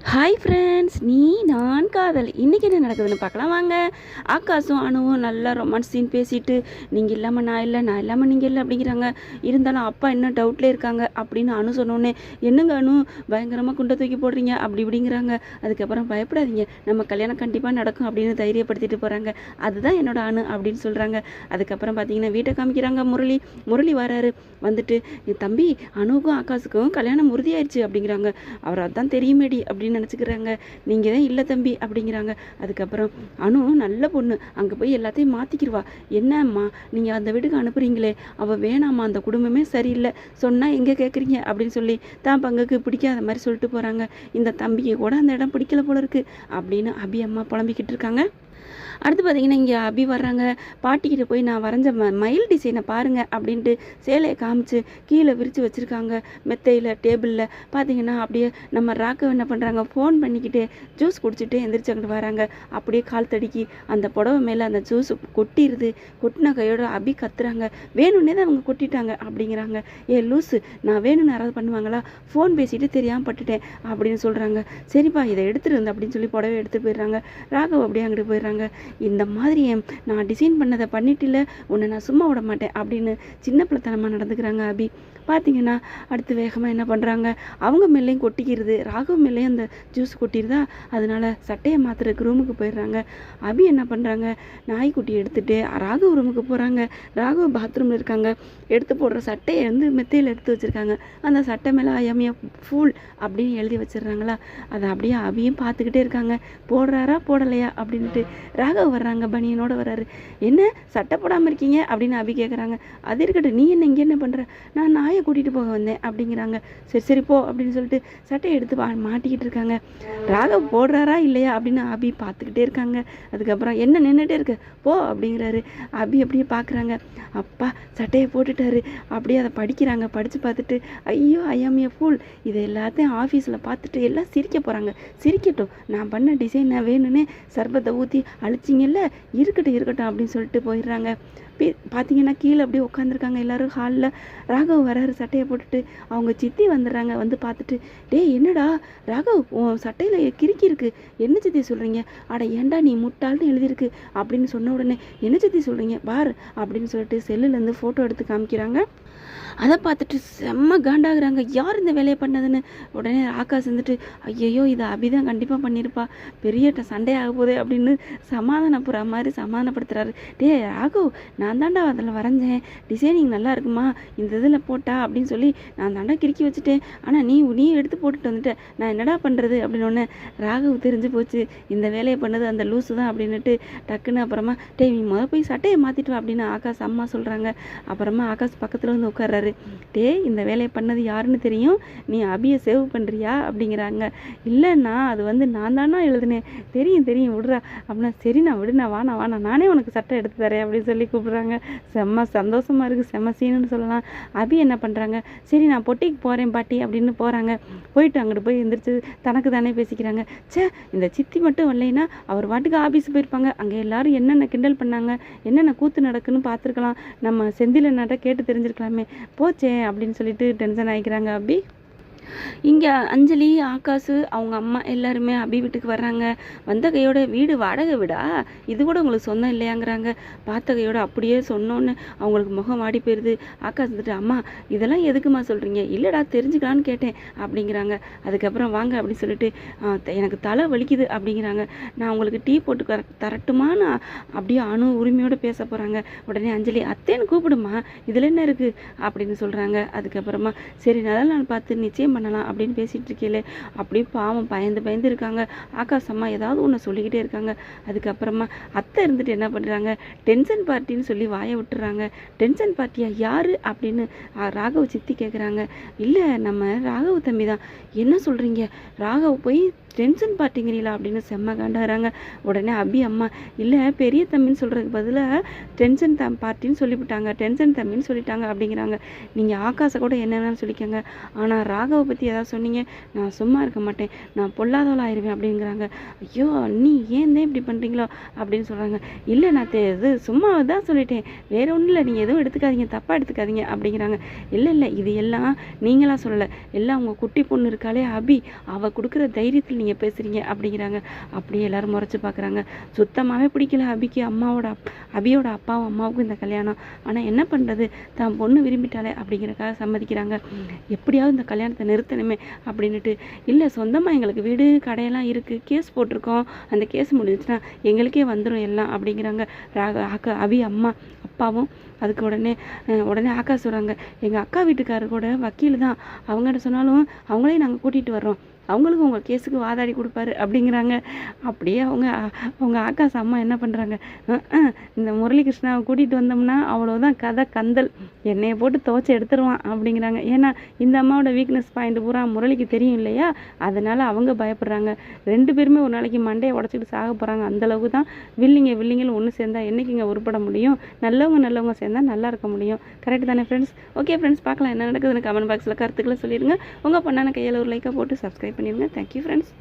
Hi friends நீ நான் காதல். இன்றைக்கி என்ன நடக்குதுன்னு பார்க்கலாம். வாங்க. ஆகாசும் அணுவும் நல்லா ரொமான்ஸ் சீன் பேசிட்டு நீங்கள் இல்லாமல் நான் இல்லை நான் இல்லாமல் நீங்கள் இல்லை அப்படிங்கிறாங்க. இருந்தாலும் அப்பா என்ன டவுட்லேயே இருக்காங்க அப்படின்னு அணு சொன்னோன்னே என்னங்க அணு பயங்கரமாக குண்டை தூக்கி போடுறீங்க அப்படி இப்படிங்கிறாங்க. அதுக்கப்புறம் பயப்படாதீங்க. நம்ம கல்யாணம் கண்டிப்பாக நடக்கும் அப்படின்னு தைரியப்படுத்திட்டு போகிறாங்க அதுதான் என்னோட அணு அப்படின்னு சொல்கிறாங்க அதுக்கப்புறம் பார்த்தீங்கன்னா வீட்டை காமிக்கிறாங்க முரளி. முரளி வராரு. வந்துட்டு "என் தம்பி அணுவுக்கும் ஆகாசுக்கும் கல்யாணம் உறுதியாயிருச்சு அப்படிங்கிறாங்க. அவர் அதான் தெரியுமேடி அப்படின்னு நினச்சிக்கிறாங்க. நீங்கள் தான் இல்லை தம்பி அப்படிங்கிறாங்க. அதுக்கப்புறம் அனு நல்ல பொண்ணு. அங்கே போய் எல்லாத்தையும் மாற்றிக்கிடுவா என்னம்மா நீங்கள் அந்த வீட்டுக்கு அனுப்புறீங்களே. அவள் வேணாம்மா அந்த குடும்பமே சரியில்லை. சொன்னால் எங்கே கேட்குறீங்க அப்படின்னு சொல்லி தான் பங்குக்கு பிடிக்காத மாதிரி சொல்லிட்டு போகிறாங்க இந்த தம்பிக்கு கூட அந்த இடம் பிடிக்கல போல இருக்குது அப்படின்னு அபி அம்மா புலம்பிக்கிட்டு இருக்காங்க. அடுத்து பார்த்தீங்கன்னா இங்கே அபி வர்றாங்க. பாட்டிக்கிட்ட போய் நான் வரைஞ்ச ம மயில் டிசைனை பாருங்கள் அப்படின்ட்டு சேலையை காமிச்சு கீழே விரித்து வச்சுருக்காங்க. மெத்தையில் டேபிளில். பார்த்தீங்கன்னா அப்படியே நம்ம ராக்கவ் என்ன பண்ணுறாங்க ஃபோன் பண்ணிக்கிட்டு ஜூஸ் குடிச்சிட்டு எந்திரிச்சு அங்கிட்டு வராங்க. அப்படியே கால் தடுக்கி அந்த புடவை மேலே அந்த ஜூஸ் கொட்டிடுது கொட்டின கையோட அபி கத்துறாங்க. வேணும்னே தான் அவங்க கொட்டிட்டாங்க அப்படிங்கிறாங்க. ஏ லூஸு நான் வேணும்னு யாராவது பண்ணுவாங்களா? ஃபோன் பேசிட்டு தெரியாமல் பட்டுட்டேன் அப்படின்னு சொல்கிறாங்க சரிப்பா இதை எடுத்துட்டு வந்து அப்படின்னு சொல்லி புடவை எடுத்து போயிடுறாங்க. ராகவ் அப்படியே அங்கிட்டு போயிடுறாங்க. இந்த மாதிரி நான் டிசைன் பண்ணதை பண்ணிட்டில்ல உன்னை நான் சும்மா விட மாட்டேன் அப்படின்னு சின்ன பிள்ளைத்தனமாக நடந்துக்கிறாங்க அபி. பார்த்தீங்கன்னா அடுத்து வேகமாக என்ன பண்ணுறாங்க அவங்க மேலேயும் கொட்டிக்கிறது. ராகவ் மேலேயும் அந்த ஜூஸ் கொட்டிடுதா? அதனால சட்டையை மாற்றுறதுக்கு ரூமுக்கு போயிடுறாங்க. அபி என்ன பண்ணுறாங்க நாய்க்குட்டி எடுத்துகிட்டு ராகவ் ரூமுக்கு போகிறாங்க ராகவ் பாத்ரூமில் இருக்காங்க. எடுத்து போடுற சட்டையை வந்து மெத்தையில் எடுத்து வச்சுருக்காங்க. அந்த சட்டை மேலே ஐயமியா ஃபூல் அப்படின்னு எழுதி வச்சிடுறாங்களா? அதை அப்படியே அபியும் பார்த்துக்கிட்டே இருக்காங்க. போடுறாரா? போடலையா? அப்படின்ட்டு ராகவ் வர்றாங்க. பனியனோட வர்றாரு. என்ன? சட்டை போடாமல் இருக்கீங்க? அப்படின்னு அபி கேட்குறாங்க அது இருக்கட்டும். நீ என்ன இங்கே என்ன பண்ணுற நான் நாயை கூட்டிகிட்டு போக வந்தேன் அப்படிங்கிறாங்க. சரி சரி போ அப்படின்னு சொல்லிட்டு சட்டையை எடுத்து வா மாட்டிக்கிட்டு இருக்காங்க. ராகவ் போடுறாரா இல்லையா அப்படின்னு அபி பார்த்துக்கிட்டே இருக்காங்க. அதுக்கப்புறம் என்ன நின்றுட்டே இருக்க? போ அப்படிங்கிறாரு. அபி அப்படியே பார்க்குறாங்க. அப்பா சட்டையை போட்டுட்டாரு. அப்படியே அதை படிக்கிறாங்க. படித்து பார்த்துட்டு ஐயோ ஐயாமிய ஃபூல் இதை எல்லாத்தையும் ஆஃபீஸில் பார்த்துட்டு எல்லாம் சிரிக்க போகிறாங்க சிரிக்கட்டும். நான் பண்ண டிசைனை வேணும்னே சர்பத்தை ஊற்றி அழிச்சிங்கல்ல? இருக்கட்டும் இருக்கட்டும் அப்படின்னு சொல்லிட்டு போயிடுறாங்க. பே பார்த்தீங்கன்னா கீழே அப்படியே உட்காந்துருக்காங்க எல்லோரும் ஹாலில் ராகவ் வராரு சட்டையை போட்டுட்டு. அவங்க சித்தி வந்துடுறாங்க வந்து பார்த்துட்டு டேய் என்னடா? ராகவ் உன் சட்டையில் கிறுக்கி இருக்கு. என்ன சித்தி சொல்கிறீங்க அட ஏன்டா நீ முட்டாள்னு எழுதியிருக்கு? அப்படின்னு சொன்ன உடனே என்ன சித்தி சொல்கிறீங்க பார் அப்படின்னு சொல்லிட்டு செல்லுலேருந்து ஃபோட்டோ எடுத்து காமிக்கிறாங்க. அதை பார்த்துட்டு செம்ம காண்டாகிறாங்க. யார் இந்த வேலையை பண்ணதுன்னு? உடனே ஆகாஷ் வந்துட்டு ஐயையோ இதை அபிதான் கண்டிப்பாக பண்ணியிருப்பா. பெரிய சண்டை ஆக போகுது அப்படின்னு சமாதானப்படுற மாதிரி சமாதானப்படுத்துகிறாரு டேய் ராகவ் நான் தாண்டா அதில் வரைஞ்சேன். டிசைனிங் நல்லா இருக்குமா இந்த இதில் போட்டா அப்படின்னு சொல்லி நான் தாண்டா கிறுக்கி வச்சுட்டேன். ஆனால் நீ நீ எடுத்து போட்டுட்டு வந்துட்ட. நான் என்னடா பண்ணுறது அப்படின்னு ஒன்று ராகவ் தெரிஞ்சு போச்சு. இந்த வேலையை பண்ணது அந்த லூசு தான் அப்படின்னுட்டு டக்குன்னு அப்புறமா டே நீ முதல் போய் சட்டையை மாற்றிட்டு வா அப்படின்னு ஆகாஷ் அம்மா சொல்கிறாங்க அப்புறமா ஆகாஷ் பக்கத்தில் வந்து உட்கார்றாரு. டேய் இந்த வேலையை பண்ணது யாருன்னு தெரியும்? நீ அபியை சேவ் பண்ணுறியா அப்படிங்கிறாங்க. இல்லைண்ணா அது வந்து நான் தானா எழுதுனேன். தெரியும் தெரியும் விடுறா. அப்படின்னா சரிண்ணா விடுண்ணா வாண்ணா வாண்ணா நானே உனக்கு சட்டை எடுத்து தரேன் அப்படின்னு சொல்லி சொல்கிறாங்க செம்ம சந்தோஷமா இருக்குது செம்ம சீனுன்னு சொல்லலாம். அபி என்ன பண்ணுறாங்க சரி நான் பொட்டிக்கு போகிறேன் பாட்டி அப்படின்னு போகிறாங்க போயிட்டு அங்கிட்டு போய் எந்திரிச்சு தனக்கு தானே பேசிக்கிறாங்க. ச்சே இந்த சித்தி மட்டும் வரலைன்னா அவர் பாட்டுக்கு ஆஃபீஸ் போயிருப்பாங்க. அங்கே எல்லாரும் என்னென்ன கிண்டல் பண்ணாங்க? என்னென்ன கூத்து நடக்குன்னு பார்த்துருக்கலாம். நம்ம செந்தில் நாட்டை கேட்டு தெரிஞ்சிருக்கலாமே. போச்சே அப்படின்னு சொல்லிட்டு டென்ஷன் ஆகிக்கிறாங்க அபி. இங்கே அஞ்சலி ஆகாசு அவங்க அம்மா எல்லாருமே அபி வீட்டுக்கு வர்றாங்க. வந்த கையோட வீடு வாடகை வீடா? இது கூட உங்களுக்கு சொந்தம் இல்லையாங்கிறாங்க. பார்த்த கையோட அப்படியே சொன்னோன்னு அவங்களுக்கு முகம் வாடி போயிடுது ஆகாஷ் வந்துட்டு அம்மா இதெல்லாம் எதுக்குமா சொல்கிறீங்க இல்லைடா தெரிஞ்சுக்கலான்னு கேட்டேன் அப்படிங்கிறாங்க. அதுக்கப்புறம் வாங்க அப்படின்னு சொல்லிட்டு எனக்கு தலை வலிக்குது அப்படிங்கிறாங்க. நான் உங்களுக்கு டீ போட்டு கர தரட்டுமா நான் அப்படியே அணு உரிமையோடு பேச போகிறாங்க உடனே அஞ்சலி அத்தேன்னு கூப்பிடுமா? இதில் என்ன இருக்குது அப்படின்னு சொல்கிறாங்க அதுக்கப்புறமா சரி நல்ல நான் பார்த்து நிச்சயம் பண்ணலாம் அப்படின்னு பேசிகிட்டு இருக்கீங்களே அப்படியே பாவம் பயந்து பயந்து இருக்காங்க. ஆகாஷ் அம்மா ஏதாவது ஒன்று சொல்லிக்கிட்டே இருக்காங்க. அதுக்கப்புறமா அத்தை இருந்துட்டு என்ன பண்ணுறாங்க டென்ஷன் பார்ட்டின்னு சொல்லி வாயை விட்டுறாங்க. டென்ஷன் பார்ட்டியா? யார்? அப்படின்னு ராகவ் சித்தி கேட்குறாங்க இல்லை நம்ம ராகவ் தம்பி தான் என்ன சொல்கிறீங்க ராகவ் போய் டென்ஷன் பார்ட்டிங்கிறீங்களா அப்படின்னு செம்ம காண்டாகிறாங்க உடனே அபி அம்மா இல்லை பெரிய தம்பின்னு சொல்கிறதுக்கு பதிலாக டென்ஷன் தம் பார்ட்டின்னு சொல்லிவிட்டாங்க. டென்ஷன் தம்பின்னு சொல்லிட்டாங்க அப்படிங்கிறாங்க. நீங்கள் ஆகாசை கூட என்னென்னு சொல்லிக்கோங்க. ஆனால் ராகவை பற்றி ஏதாவது சொன்னீங்க? நான் சும்மா இருக்க மாட்டேன். நான் பொல்லாதவளா ஆயிடுவேன் அப்படிங்கிறாங்க. ஐயோ நீ ஏன் தான் இப்படி பண்ணுறீங்களோ அப்படின்னு சொல்கிறாங்க இல்லை நான் தெ- இது சும்மா தான் சொல்லிட்டேன். வேறு ஒன்றும் இல்லை. நீங்கள் எதுவும் எடுத்துக்காதீங்க. தப்பாக எடுத்துக்காதீங்க அப்படிங்கிறாங்க. இல்லை இல்லை. இது எல்லாம் நீங்களாக சொல்லலை. எல்லாம் உங்கள் குட்டி பொண்ணு இருக்காளே அபி. அவள் கொடுக்குற தைரியத்தில் நீங்கள் பேசுகிறீங்க அப்படிங்கிறாங்க. அப்படியே எல்லாரும் முறைச்சி பார்க்குறாங்க சுத்தமாகவே பிடிக்கல அபிக்கு அம்மாவோட அப் அபியோட அப்பாவும் அம்மாவுக்கும் இந்த கல்யாணம். ஆனால் என்ன பண்ணுறது தான் பொண்ணு விரும்பிட்டாலே அப்படிங்கிறக்காக சம்மதிக்கிறாங்க. எப்படியாவது இந்த கல்யாணத்தை நிறுத்தணுமே அப்படின்னுட்டு. இல்லை சொந்தமாக எங்களுக்கு வீடு கடையெல்லாம் இருக்குது கேஸ் போட்டிருக்கோம். அந்த கேஸ் முடிஞ்சிச்சுன்னா எங்களுக்கே வந்துடும் எல்லாம் அப்படிங்கிறாங்க. ராக அக்கா அபி அம்மா அப்பாவும். அதுக்கு உடனே உடனே ஆக்கா சொல்கிறாங்க எங்கள் அக்கா வீட்டுக்காரர் கூட வக்கீல் தான் அவங்ககிட்ட சொன்னாலும் அவங்களே நாங்கள் கூட்டிகிட்டு வர்றோம். அவங்களுக்கும் உங்கள் கேஸுக்கு வாதாடி கொடுப்பாரு அப்படிங்கிறாங்க. அப்படியே அவங்க அவங்க ஆக்காஸ் அம்மா என்ன பண்ணுறாங்க இந்த முரளிகிருஷ்ணாவை கூட்டிகிட்டு வந்தோம்னா அவ்வளோதான் கதை கந்தல். என்னையை போட்டு துவைச்சி எடுத்துருவான் அப்படிங்கிறாங்க. ஏன்னா இந்த அம்மாவோட வீக்னஸ் பாயிண்ட் பூரா முரளிக்கு தெரியும் இல்லையா? அதனால் அவங்க பயப்படுறாங்க. ரெண்டு பேருமே ஒரு நாளைக்கு மண்டையை உடச்சிட்டு சாக போகிறாங்க அந்தளவுக்கு தான் வில்லிங்க வில்லிங்களும் ஒன்று சேர்ந்தால் என்னைக்குங்க உருப்பட முடியும்? நல்லவங்க நல்லவங்க சேர்ந்தா நல்லா இருக்க முடியும். கரெக்ட் தானே ஃப்ரெண்ட்ஸ் ஓகே ஃப்ரெண்ட்ஸ் பார்க்கலாம் என்ன நடக்குதுன்னு கமெண்ட் பாக்ஸில் கருத்துக்களை சொல்லிடுங்க. உங்கள் பொண்ணான கையில் ஒரு லைக்கை போட்டு சப்ஸ்கிரைப் பண்ணிடுங்க. Thank you friends